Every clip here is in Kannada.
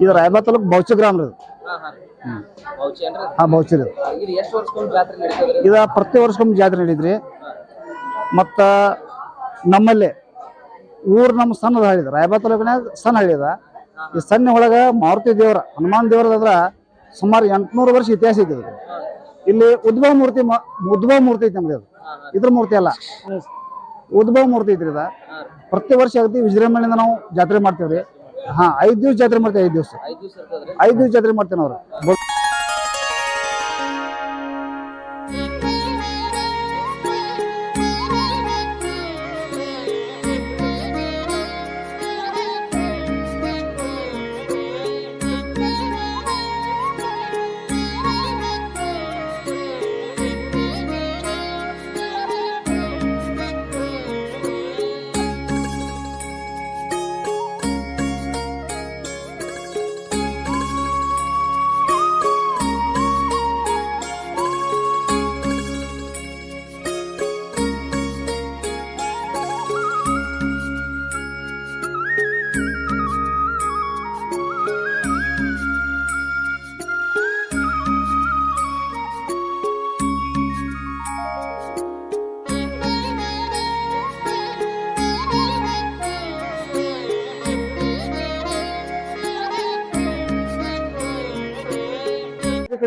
ಇದು ರಾಯಬಾ ತಾಲೂಕ್ ಬೌಚ ಗ್ರಾಮ ರೀ ಇದು. ಹಾ ಬೌಚಿ ರೀ. ಪ್ರತಿ ವರ್ಷಕ್ಕೊಮ್ಮೆ ಜಾತ್ರೆ ನಡೀತ್ರಿ. ಮತ್ತ ನಮ್ಮಲ್ಲಿ ಊರ್ ನಮ್ಮ ಸಣ್ಣದ ಹಳ್ಳಿ ರಾಯಬಾ ತಾಲೂಕಿನಾಗ ಸಣ್ಣ ಹಳ್ಳಿ ಅದ ಈ ಸಣ್ಣ ಒಳಗ ಮಾರುತಿ ದೇವರ ಹನುಮಾನ್ ದೇವರದ್ರ ಸುಮಾರು ಎಂಟ್ನೂರು ವರ್ಷ ಇತಿಹಾಸ ಐತಿ ಇದು. ಇಲ್ಲಿ ಉದ್ಭವ ಮೂರ್ತಿ ಉದ್ಭವ ಮೂರ್ತಿ ಐತಿ ನಮ್ದು ಇದು. ಇದ್ರ ಮೂರ್ತಿ ಅಲ್ಲ. ಉದ್ಭವ ಮೂರ್ತಿ ಐತ್ರಿ ಇದ. ಪ್ರತಿ ವರ್ಷ ಆಗತಿ ವಿಜೃಂಭಣೆಯಿಂದ ನಾವು ಜಾತ್ರೆ ಮಾಡ್ತೇವ್ರಿ. ಹಾ ಐದ್ ದಿವ್ಸ ಜಾತ್ರೆ ಮಾಡ್ತೇವೆ ಐದ್ ದಿವ್ಸ ಐದು ದಿವಸ ಇರ್ತದ್ರಿ ಐದ್ ದಿವ್ಸ ಜಾತ್ರೆ ಮಾಡ್ತೇವೆ ನಾವು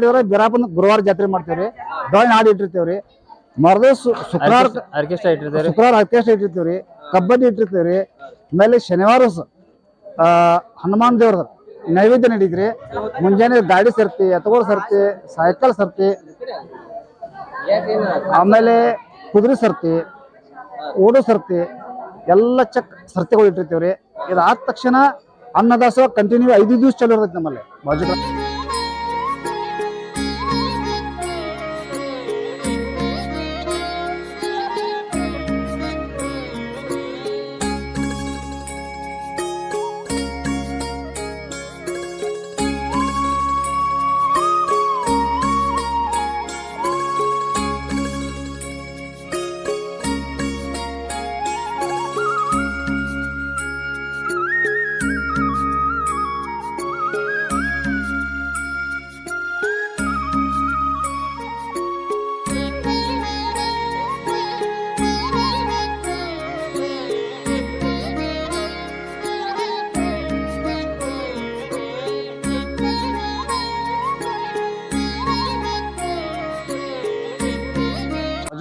ಈ ಕಡೆ ಬಿರಾಪನ್ ಗುರುವಾರ ಜಾತ್ರೆ ಮಾಡ್ತೇವ್ರಿ. ಡೊಳ್ಳ ಹಾಡು ಇಟ್ಟಿರ್ತೇವ್ರಿ. ಮರದ ಶುಕ್ರವಾರ ಆರ್ಕೆಸ್ಟ್ರಾ ಇಟ್ಟಿರ್ತಾರೆ ಶುಕ್ರವಾರ ಆರ್ಕೆಸ್ಟ್ರಾ ಇಟ್ಟಿರ್ತೀವ್ರಿ. ಕಬ್ಬಡ್ಡಿ ಇಟ್ಟಿರ್ತೀವ್ರಿ. ಆಮೇಲೆ ಶನಿವಾರ ಹನುಮಾನ್ ದೇವ್ರದ ನೈವೇದ್ಯ ನಡೀತ್ರಿ. ಮುಂಜಾನೆ ಗಾಡಿ ಸರ್ತಿ ಎತ್ತಗೋಳ ಸರ್ತಿ ಸೈಕಲ್ ಸರ್ತಿ ಆಮೇಲೆ ಕುದುರೆ ಸರ್ತಿ ಓಡು ಸರ್ತಿ ಎಲ್ಲ ಚಕ್ ಸರ್ತಿಗಳು ಇಟ್ಟಿರ್ತೇವ್ರಿ. ಇದಾದ ತಕ್ಷಣ ಅನ್ನದಾಸೋಹ ಕಂಟಿನ್ಯೂ ಐದು ದಿವಸ ಚಲೋ ಇರ್ತೈತಿ ನಮ್ಮಲ್ಲಿ. ಬಾಜು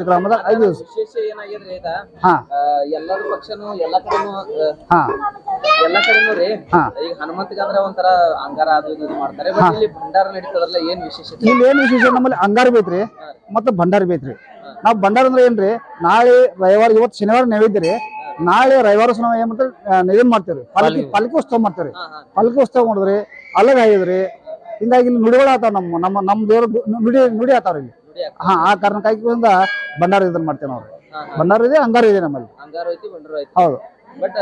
ಗ್ರಾಮದಾಗ ಐದು ದಿವಸ. ವಿಶೇಷ ಏನಾಗಿದ್ರಿ ಇದ ಹಾ. ಎಲ್ಲರ ಪಕ್ಷನು ಎಲ್ಲಾ ಕಡೆನು ಹಾ. ಎಲ್ಲಾ ಕಡೆನು ರೀ. ಹಾ. ಈಗ ಹನುಮಂತಗಾದ್ರ ಒಂಥರ ಅಂಗಾರ ಅದು ಇದು ಮಾಡ್ತಾರೆ. ಬಟ್ ಇಲ್ಲಿ ಭಂಡಾರ ನಡೀತದಲ್ಲ ಏನ್ ವಿಶೇಷತೆ? ಇಲ್ಲಿ ಏನ್ ವಿಶೇಷ? ನಮ್ಮಲ್ಲಿ ಅಂಗಾರ ಬೇತ್ರಿ. ಮತ್ತೆ ಭಂಡಾರ ಬೇತ್ರಿ. ನಾವ್ ಭಂಡಾರ ಅಂದ್ರೆ ಏನ್ರಿ? ನಾಳೆ ರವಿವಾರ ಇವತ್ತು ಶನಿವಾರ ನೈವೇದ್ಯ ರೀ. ನಾಳೆ ರವಿವಾರ ನಾವು ಏನ್ ಮಾಡ್ತೀವಿ ನೈವೇದ್ಯ ಮಾಡ್ತೇವ್ರಿ ಪಾಲಕಿ ಪಾಲಕಿ ಉತ್ಸವ ಮಾಡ್ತೇವ್ರಿ ಪಾಲಕಿ ಉತ್ಸವ ಮಾಡಿದ್ರಿ. ಅಲಗ ಆಗಿದ್ರಿ ಹಿಂಗಾಗಿ ಇಲ್ಲಿ ನುಡಿಗಳು ಆತಾವ ನಮ್ಮ ನಮ್ಮ ನಮ್ಮ ದೇವ್ರ ನುಡಿ ನುಡಿ ಆತಾವ್ರಿ ಇಲ್ಲಿ. ಹಾ ಆ ಕಾರಣಕ್ಕಾಗಿ ಬಂದ ಭಂಡಾರ ಇದನ್ನ ಮಾಡ್ತೇವೆ ನಾವು. ಭಂಡಾರ ಇದೆ ಅಂಗಾರ ಇದೆ ನಮ್ಮಲ್ಲಿ. ಬಂಡರು ಹೌದು. ಬಟ್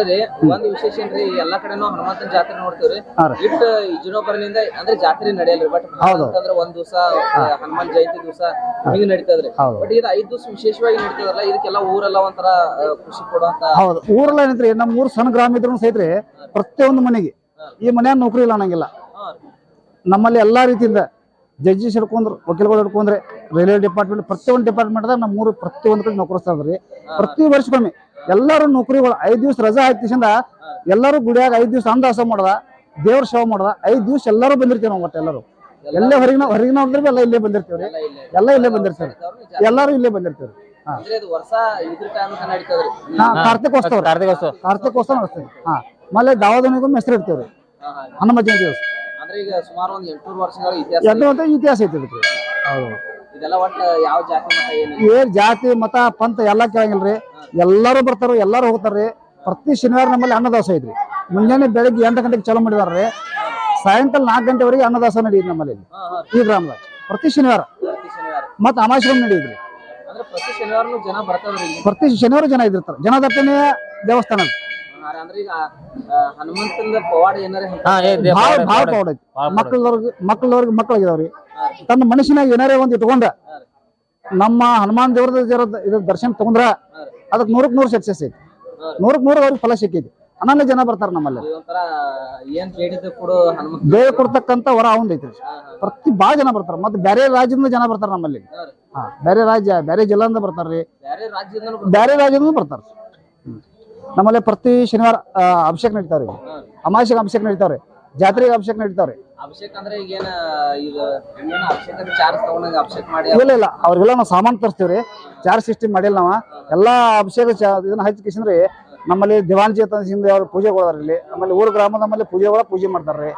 ರೀ ಒಂದ್ ವಿಶೇಷ ಏನ್ರಿ ಎಲ್ಲಾ ಕಡೆನೂ ಹನುಮಂತನ ಜಾತ್ರೆ ನೋಡ್ತೀವ್ರಿ. ಇಟ್ ಇಜನೋಬರ್ನಿಂದ ಅಂದ್ರೆ ಜಾತ್ರೆ ನಡೆಯಲ್ರಿ ಬಟ್ ಅಂದ್ರ ಅಂತಂದ್ರ ಒಂದ್ ದಿವಸ ಹನುಮಾನ್ ಜಯಂತಿ ದಿವಸ ಹಿಂಗ್ ನಡೀತದ್ರಿ. ಬಟ್ ಇದು ಐದ್ ದಿವಸ ವಿಶೇಷವಾಗಿ ನಡೀತದಲ್ಲ ಇದಕ್ಕೆಲ್ಲ ಊರೆಲ್ಲ ಒಂಥರ ಖುಷಿ ಕೊಡುವಂತ ಹೌದು. ಊರೆಲ್ಲ ಏನಿದ್ರಿ ನಮ್ಮ ಊರ್ ಸಣ್ಣ ಗ್ರಾಮ ಇದ್ರು ಸಹಿತ್ರಿ ಪ್ರತಿಯೊಂದು ಮನೆಗೆ ಈ ಮನ್ಯಾಗ ನೌಕರಿ ಇಲ್ಲ ಅನ್ನಂಗಿಲ್ಲ. ನಮ್ಮಲ್ಲಿ ಎಲ್ಲಾ ರೀತಿಯಿಂದ ಜಡ್ಜಿಸ್ ಹಿಡ್ಕೊಂಡ್ರು ವಕೀಲಗಳು ಹಿಡ್ಕೊಂಡ್ರೆ ರೈಲ್ವೆ ಡಿಪಾರ್ಟ್ಮೆಂಟ್ ಪ್ರತಿಯೊಂದು ಡಿಪಾರ್ಟ್ಮೆಂಟ್ ನಮ್ಮ ಊರು ಪ್ರತಿಯೊಂದು ಕಡೆ ರೀ. ಪ್ರತಿ ವರ್ಷಕ್ಕೊಮ್ಮೆ ಎಲ್ಲರೂ ನೌಕರಿಗಳು ಐದ್ ದಿವ್ಸ ರಜಾ ಹಾಕಿಸಿಂದ ಎಲ್ಲರೂ ಗುಡಿಯಾಗ ಐದ್ ದಿವಸ ಅಂದಾಸ ಮಾಡದ ದೇವ್ರ ಸೇವೆ ಮಾಡದ ಐದ್ ದಿವಸ ಎಲ್ಲರೂ ಬಂದಿರ್ತೀವಿ ನಾವು ಒಟ್ಟು ಎಲ್ಲರೂ. ಎಲ್ಲೇ ಹೊರಗಿನ ಹೊರಗಿನ ಹೋದ್ರೆ ಎಲ್ಲ ಇಲ್ಲೇ ಬಂದಿರ್ತೀವ್ರಿ ಎಲ್ಲ ಇಲ್ಲೇ ಎಲ್ಲ ಇಲ್ಲೇ ಬಂದಿರ್ತೀವಿ ಅವ್ರ್ನ ಜಾತ್ರೆ- ಎಲ್ಲರೂ ಇಲ್ಲೇ ಬಂದಿರ್ತೀವ್ರಿ ಹಾ ವರ್ಷ ಕಾರ್ತಿಕೋತ್ಸವ. ಕಾರ್ತಿಕೋತ್ಸವ ಕಾರ್ತಿಕೋತ್ಸವ ನಡೆಸ್ತೀವಿ. ಹಾ. ಆಮೇಲೆ ದಾವದನಿಗೂ ಹೆಸರು ಇಡ್ತೀವ್ರಿ ಹಾ, ಹಾ. ಹನುಮ ಜಯಂತಿ ದಿವಸ. ಅಂದ್ರೆ ಈಗ ಸುಮಾರು ಒಂದ್ ಎಂಟ್ನೂರು ವರ್ಷಗಳ ಇತಿಹಾಸ ಎರಡು ಅಂತ ಇತಿಹಾಸ ಐತಿ ಹೌದು. ಇದೆಲ್ಲ ಒಟ್ಟ ಯಾವ ಜಾತಿ ಮತ ಏನು ಏನ್ ಜಾತಿ ಮತ ಪಂಥ ಎಲ್ಲಾ ಕೇಳಂಗಿಲ್ರಿ. ಎಲ್ಲರೂ ಬರ್ತಾರ ಎಲ್ಲರೂ ಹೋಗ್ತಾರ್ರಿ ಪ್ರತಿ ಶನಿವಾರ ನಮ್ಮಲ್ಲಿ ಅನ್ನದಾಸ ಐತ್ರಿ. ಮುಂಜಾನೆ ಬೆಳಗ್ಗೆ ಎಂಟು ಗಂಟೆಗೆ ಚಾಲೂ ಮಾಡಿದಾರ್ರಿ. ಸಾಯಂಕಾಲ ನಾಲ್ಕು ಗಂಟೆವರೆಗೆ ಅನ್ನದಾಸ ನಡೆಯುತ್ತೆ ನಮ್ಮಲ್ಲಿ ಈ ಗ್ರಾಮದಾಗ ಪ್ರತಿ ಶನಿವಾರ. ಪ್ರತಿ ಶನಿವಾರ. ಮತ್ತೆ ಅಮಾಶ್ರಮ ನಡೆಯಿದ್ರಿ ಅಂದ್ರೆ ಪ್ರತಿ ಶನಿವಾರನು ಜನ ಬರ್ತಾವ್ರಿ ಇಲ್ಲಿ? ಪ್ರತಿ ಶನಿವಾರ ಜನ ಇದಿರ್ತಾರೆ ಜನ ದಟ್ಟಣೆ ದೇವಸ್ಥಾನ ಅದು. ಅಂದ್ರೆ ಈಗ ಆ, ಹನುಮಂತನ ಪವಾಡ ಏನಾರ ಹಾ ಏ ದೇ- ಭಾಳ ಪಾವಡೆ- ಭಾಳ. ಪೌಡ್ ಐತಿ. ಮಕ್ಕಳವ್ರಿಗೆ ಮಕ್ಕಳವ್ರಿಗೆ ಮಕ್ಕಳಾಗಿದಾವ್ರಿ ತನ್ನ ಮನುಷ್ಯನಾಗ ಏನಾರೇ ಒಂದು ಇಟ್ಕೊಂಡ ನಮ್ಮ ಹನುಮಾನ್ ದೇವ್ರದ ಇದ್ರ ದರ್ಶನ ತಗೊಂಡ್ರ ಅದಕ್ಕೆ ನೂರಕ್ಕೆ ನೂರು ಸಕ್ಸಸ್ ಐತಿ. ನೂರಕ್ಕೆ ನೂರು ಅವ್ರಿಗೆ ಫಲ ಸಿಕ್ಕೈತಿ ಅನನ್ಯ ಜನ ಬರ್ತಾರ ನಮ್ಮಲ್ಲಿ. ದೇವ ಕೊಡ್ತಕ್ಕಂತ ವರ ಅವಂದ್ ಐತ್ರಿ. ಪ್ರತಿ ಭಾಳ ಜನ ಬರ್ತಾರ. ಮತ್ತೆ ಬೇರೆ ರಾಜ್ಯದಿಂದ ಜನ ಬರ್ತಾರ ನಮ್ಮಲ್ಲಿ. ಹಾ ಬೇರೆ ರಾಜ್ಯ ಬೇರೆ ಜಿಲ್ಲಾದಿಂದ ಬರ್ತಾರ್ರಿ ಬೇರೆ ರಾಜ್ಯದಿಂದ ಬರ್ತಾರ. ನಮ್ಮಲ್ಲಿ ಪ್ರತಿ ಶನಿವಾರ ಅಭಿಷೇಕ ನಡೀತಾವ್ರಿ. ಅಮಾವಾಸ್ಯೆಗೆ ಅಭಿಷೇಕ ನಡೀತಾವ್ರಿ. ಜಾತ್ರೆಗೆ ಅಭಿಷೇಕ ನಡೀತಾವ್ರಿ. ಅಭಿಷೇಕ ಅಂದ್ರೆ ಈಗ ಏನ ಈಗ ಏನ ಅಭಿಷೇಕ ಚಾರ್ಜ್ ತಗೊಂಡಾಗ ಅಭಿಷೇಕ ಮಾಡಿ ಇಲ್ಲ ಇಲ್ಲ ಅವ್ರಿಗೆಲ್ಲ ನಾವು ಸಾಮಾನು ತರಿಸ್ತೀವ್ರಿ. ಚಾರ್ಜ್ ಸಿಸ್ಟಮ್ ಮಾಡಿಲ್ಲ ನಾವ. ಎಲ್ಲಾ ಅಭಿಷೇಕ ಚ- ಇದನ್ನ ರೀ ನಮ್ಮಲ್ಲಿ ದಿವಾನ್ಜಿ ತಂದಿಂದ ಅವ್ರ ಪೂಜೆ ಕೊಡ್ತಾರ ಇಲ್ಲಿ. ಆಮೇಲೆ ಊರ ಗ್ರಾಮದ ನಮ್ಮಲ್ಲಿ ಪೂಜೆಗಳ ಪೂಜೆ ಮಾಡ್ತಾರ್ರಿ.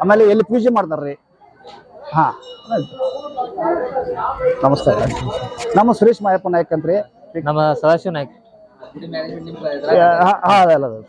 ಆಮೇಲೆ ಎಲ್ಲಿ ಪೂಜೆ ಮಾಡ್ತಾರ್ರಿ. ಹಾ. ನಮಸ್ಕಾರ ನಮ್ಮ ಸುರೇಶ್ ಮಾಯಪ್ಪ ನಾಯಕ್ ಅಂತ್ರಿ. ನಮ್ಮ ಸದಾಶಿವ ನಾಯಕ್. ಮ್ಯಾನೇಜ್ಮೆಂಟ್ ನಿಮ್ ಹಾ ಹಾ, ಅದಲ್ಲ ಅದು.